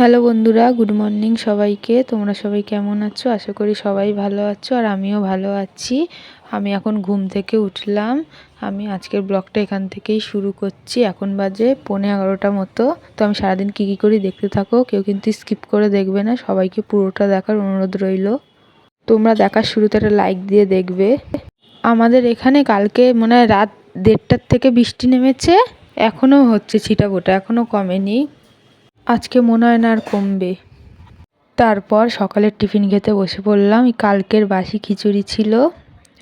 Hello বন্ধুরা, good morning সবাইকে। তোমরা সবাই কেমন আছো? আশা করি সবাই ভালো আছো আর আমিও ভালো আছি। আমি এখন ঘুম থেকে উঠলাম। আমি আজকের ব্লগটা এখান থেকেই শুরু করছি। এখন বাজে পৌনে এগারোটা মতো। তো আমি সারাদিন কী কী করি দেখতে থাকো। কেউ কিন্তু স্কিপ করে দেখবে না। সবাইকে পুরোটা দেখার অনুরোধ রইল। তোমরা দেখার শুরুতে একটা লাইক দিয়ে দেখবে। আমাদের এখানে কালকে মনে হয় রাত দেড়টার থেকে বৃষ্টি নেমেছে। এখনও হচ্ছে ছিটাফোটা এখনও কমেনি। আজকে মনে হয় না আর কমবে। তারপর সকালের টিফিন খেতে বসে পড়লাম। কালকের বাসি খিচুড়ি ছিল।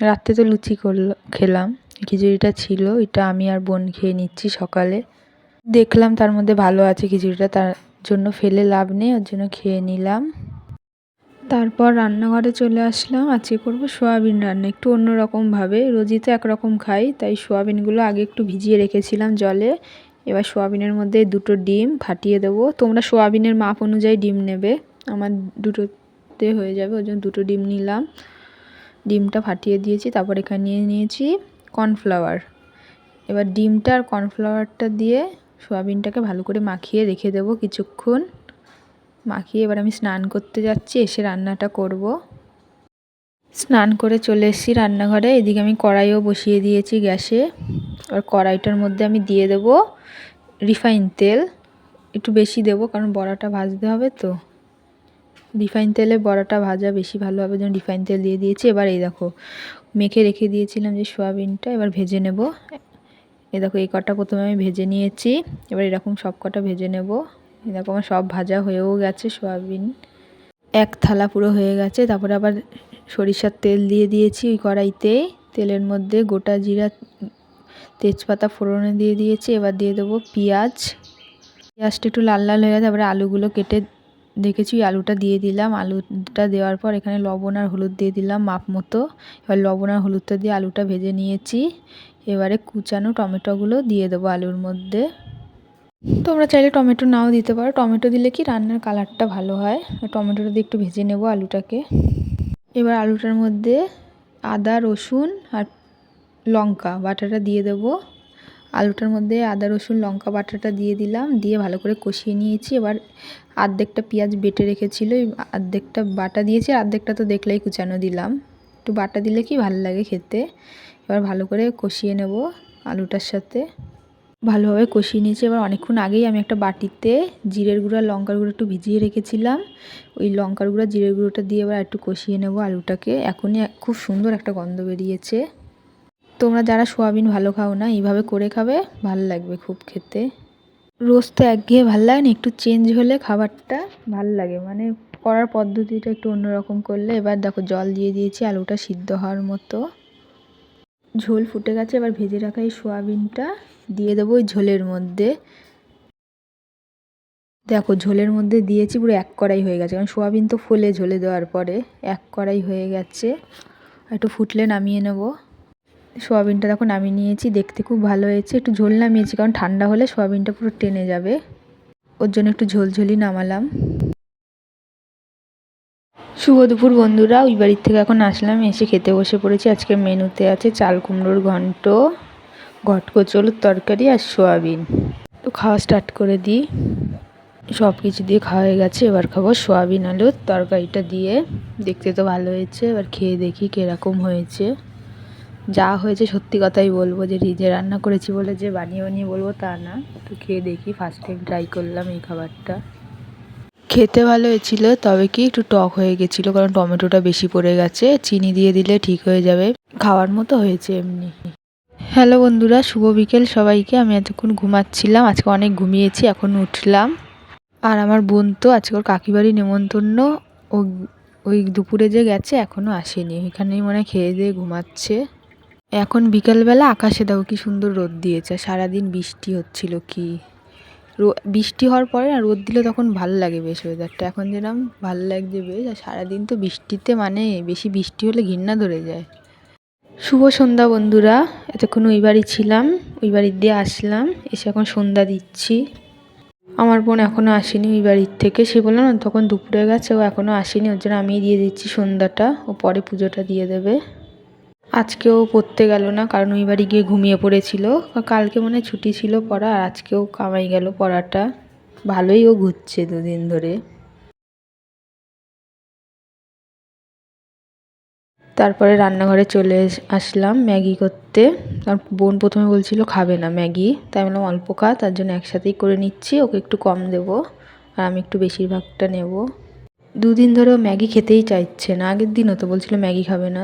রাত্রে তো লুচি করল, খেলাম। খিচুড়িটা ছিল। এটা আমি আর বোন খেয়ে নিচ্ছি সকালে। দেখলাম তার মধ্যে ভালো আছে খিচুড়িটা, তার জন্য ফেলে লাভ নেই, ওর জন্য খেয়ে নিলাম। তারপর রান্নাঘরে চলে আসলাম। আজকে করব সোয়াবিন রান্না। একটু অন্যরকমভাবে। রোজই তো একরকম খাই, তাই সোয়াবিনগুলো আগে একটু ভিজিয়ে রেখেছিলাম জলে। এবার সোয়াবিনের মধ্যে দুটো ডিম ফাটিয়ে দেবো। তোমরা সোয়াবিনের মাপ অনুযায়ী ডিম নেবে। আমার দুটোতে হয়ে যাবে, ওই জন্য দুটো ডিম নিলাম। ডিমটা ফাটিয়ে দিয়েছি, তারপর এখানে নিয়ে নিয়েছি কর্নফ্লাওয়ার। এবার ডিমটা আর কর্নফ্লাওয়ারটা দিয়ে সোয়াবিনটাকে ভালো করে মাখিয়ে রেখে দেবো কিছুক্ষণ। মাখিয়ে এবার আমি স্নান করতে যাচ্ছি, এসে রান্নাটা করব। স্নান করে চলে এসেছি রান্নাঘরে। এদিকে আমি কড়াইও বসিয়ে দিয়েছি গ্যাসে। আর কড়াইটার মধ্যে আমি দিয়ে দেবো রিফাইন তেল। একটু বেশি দেবো, কারণ বড়াটা ভাজতে হবে তো। রিফাইন তেলে বড়াটা ভাজা বেশি ভালো হবে, যেমন রিফাইন তেল দিয়ে দিয়েছি। এবার এই দেখো, মেখে রেখে দিয়েছিলাম যে সোয়াবিনটা, এবার ভেজে নেব। এ দেখো, এই কটা প্রথমে আমি ভেজে নিয়েছি। এবার এরকম সব কটা ভেজে নেব। এই দেখো, আমার সব ভাজা হয়েও গেছে, সোয়াবিন এক থালা পুরো হয়ে গেছে। তারপরে আবার সরিষার তেল দিয়ে দিয়েছি ওই কড়াইতে। তেলের মধ্যে গোটা জিরা তেজপাতা ফোড়নে দিয়ে দিয়েছি, এবার দিয়ে দেবো পেঁয়াজ। পেঁয়াজটা একটু লাল লাল হয়ে তারপরে আলুগুলো কেটে দেখেছি আলুটা দিয়ে দিলাম। আলুটা দেওয়ার পর এখানে লবণ আর হলুদ দিয়ে দিলাম মাপ মতো। এবার লবণ আর হলুদটা দিয়ে আলুটা ভেজে নিয়েছি। এবারে কুচানো টমেটোগুলো দিয়ে দেবো আলুর মধ্যে। তোমরা চাইলে টমেটো নাও দিতে পারো। টমেটো দিলে কি রান্নার কালারটা ভালো হয়? টমেটোটা দিয়ে একটু ভেজে নেব আলুটাকে। এবার আলুটার মধ্যে আদা, রসুন আর লঙ্কা বাটাটা দিয়ে দেবো। আলুটার মধ্যে আদা, রসুন, লঙ্কা বাটাটা দিয়ে দিলাম। দিয়ে ভালো করে কষিয়ে নিয়েছি। এবার আর্ধেকটা পেঁয়াজ বেটে রেখেছিলো। আর্ধেকটা বাটা দিয়েছি। আর্ধেকটা তো দেখলেই কুচানো দিলাম। একটু বাটা দিলে কি ভালো লাগে খেতে। এবার ভালো করে কষিয়ে নেব আলুটার সাথে। ভালোভাবে কষিয়ে নিয়েছি। এবার অনেকক্ষণ আগেই আমি একটা বাটিতে জিরের গুঁড়া লঙ্কার গুঁড়ো একটু ভিজিয়ে রেখেছিলাম। ওই লঙ্কার গুঁড়া জিরের গুঁড়োটা দিয়ে এবার একটু কষিয়ে নেব আলুটাকে। এখনই খুব সুন্দর একটা গন্ধ বেরিয়েছে। তোমরা যারা সোয়াবিন ভালো খাও না, এইভাবে করে খাবে, ভালো লাগবে খুব খেতে। রোজ তো একঘেয়ে ভালো লাগে না, একটু চেঞ্জ হলে খাবারটা ভালো লাগে। মানে করার পদ্ধতিটা একটু অন্যরকম করলে, এবার দেখো জল দিয়ে দিয়েছি, আলুটা সিদ্ধ হওয়ার মতো। ঝোল ফুটে গেছে, এবার ভেজে রাখা এই সোয়াবিনটা দিয়ে দেবো ওই ঝোলের মধ্যে। দেখো ঝোলের মধ্যে দিয়েছি, পুরো এক কড়াই হয়ে গেছে, কারণ সোয়াবিন তো ফুলে ঝোলে দেওয়ার পরে। এক কড়াই হয়ে গেছে একটু ফুটলে নামিয়ে নেব। সোয়াবিনটা দেখো নামিয়ে নিয়েছি, দেখতে খুব ভালো হয়েছে। একটু ঝোল নামিয়েছি, কারণ ঠান্ডা হলে সোয়াবিনটা পুরো টেনে যাবে। ওর জন্য একটু ঝোলঝোলই নামালাম। শুভ দুপুর বন্ধুরা, ওই বাড়ির থেকে এখন আসলাম, এসে খেতে বসে পড়েছি। আজকে মেনুতে আছে চাল কুমড়োর ঘন্ট ঘটকচলুর তরকারি আর সোয়াবিন। তো খাওয়া স্টার্ট করে দিই। সব কিছু দিয়ে খাওয়া হয়ে গেছে, এবার খাব সোয়াবিন আলুর তরকারিটা দিয়ে। দেখতে তো ভালো হয়েছে, এবার খেয়ে দেখি কীরকম হয়েছে। যা হয়েছে সত্যি কথাই বলব, যে নিজে রান্না করেছি বলে যে বানিয়ে বানিয়ে বলব তা না। তো খেয়ে দেখি ফার্স্ট টাইম ট্রাই করলাম এই খাবারটা। খেতে ভালো হয়েছিল, তবে কি একটু টক হয়ে গেছিল, কারণ টমেটোটা বেশি পড়ে গেছে, চিনি দিয়ে দিলে ঠিক হয়ে যাবে। খাওয়ার মতো হয়েছে এমনি। হ্যালো বন্ধুরা, শুভ বিকেল সবাইকে। আমি এতক্ষণ ঘুমাচ্ছিলাম, আজকে অনেক ঘুমিয়েছি, এখন উঠলাম। আর আমার বোন তো আজকে ওর কাকিবাড়ি নেমন্তন্ন, ও ওই দুপুরে যে গেছে এখনও আসেনি। এখানেই মনে খেয়ে দিয়ে ঘুমাচ্ছে। এখন বিকালবেলা আকাশে দেখো কি সুন্দর রোদ দিয়েছে, সারাদিন বৃষ্টি হচ্ছিল কি। বৃষ্টি হওয়ার পরে না রোদ দিলে তখন ভালো লাগে বেশ ওয়েদারটা এখন যেরকম ভালো লাগছে বেশ, আর সারাদিন তো বৃষ্টিতে মানে বেশি বৃষ্টি হলে ঘৃণা ধরে যায়। শুভ সন্ধ্যা বন্ধুরা, এতক্ষণ ওই বাড়ি ছিলাম, ওই বাড়ির দিয়ে আসলাম, এসে এখন সন্ধ্যা দিচ্ছি। আমার বোন এখনও আসেনি ওই বাড়ির থেকে, সে বলল না তখন দুপুরে গেছে, ও এখনও আসেনি, ওর জন্য আমি দিয়ে দিচ্ছি সন্ধ্যাটা, ও পরে পুজোটা দিয়ে দেবে। আজকেও পড়তে গেল না, কারণ ওই বাড়ি গিয়ে ঘুমিয়ে পড়েছিল। কালকে মনে ছুটি ছিল পড়া আর আজকেও কামাই গেল পড়াটা। ভালোই ও ঘুরছে দুদিন ধরে। তারপরে রান্নাঘরে চলে আসলাম ম্যাগি করতে। আর বোন প্রথমে বলছিল খাবে না ম্যাগি, তাই বললাম অল্প খা, তার জন্য একসাথেই করে নিচ্ছি, ওকে একটু কম দেবো, আর আমি একটু বেশিরভাগটা নেব। দুদিন ধরে ম্যাগি খেতেই চাইছে না। আগের দিনও তো বলছিল ম্যাগি খাবে না।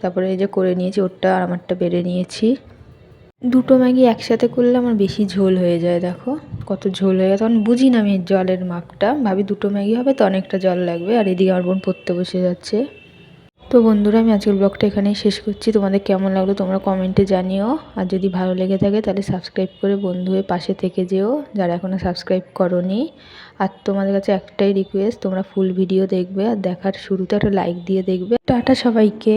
তারপরে এই যে করে নিয়েছি, ওরটা আর আমারটা বেড়ে নিয়েছি। দুটো ম্যাগি একসাথে করলে আমার বেশি ঝোল হয়ে যায়, দেখো। কত ঝোল হয়ে যায় তখন বুঝি না আমি জলের মাপটা। ভাবি দুটো ম্যাগি হবে তো অনেকটা জল লাগবে। আর এদিকে আমার বোন পড়তে বসে যাচ্ছে। তো বন্ধুরা, আমি আজকের ব্লগটা এখানেই শেষ করছি। তোমাদের কেমন লাগল তোমরা কমেন্টে জানিও। আর যদি ভালো লেগে থাকে, তাহলে সাবস্ক্রাইব করে বন্ধু হয়ে পাশে থেকে যেও, যারা এখনও সাবস্ক্রাইব করনি। আর তোমাদের কাছে একটাই রিকোয়েস্ট তোমরা ফুল ভিডিও দেখবে আর দেখার শুরুতে একটা লাইক দিয়ে দেখবে। টাটা সবাইকে।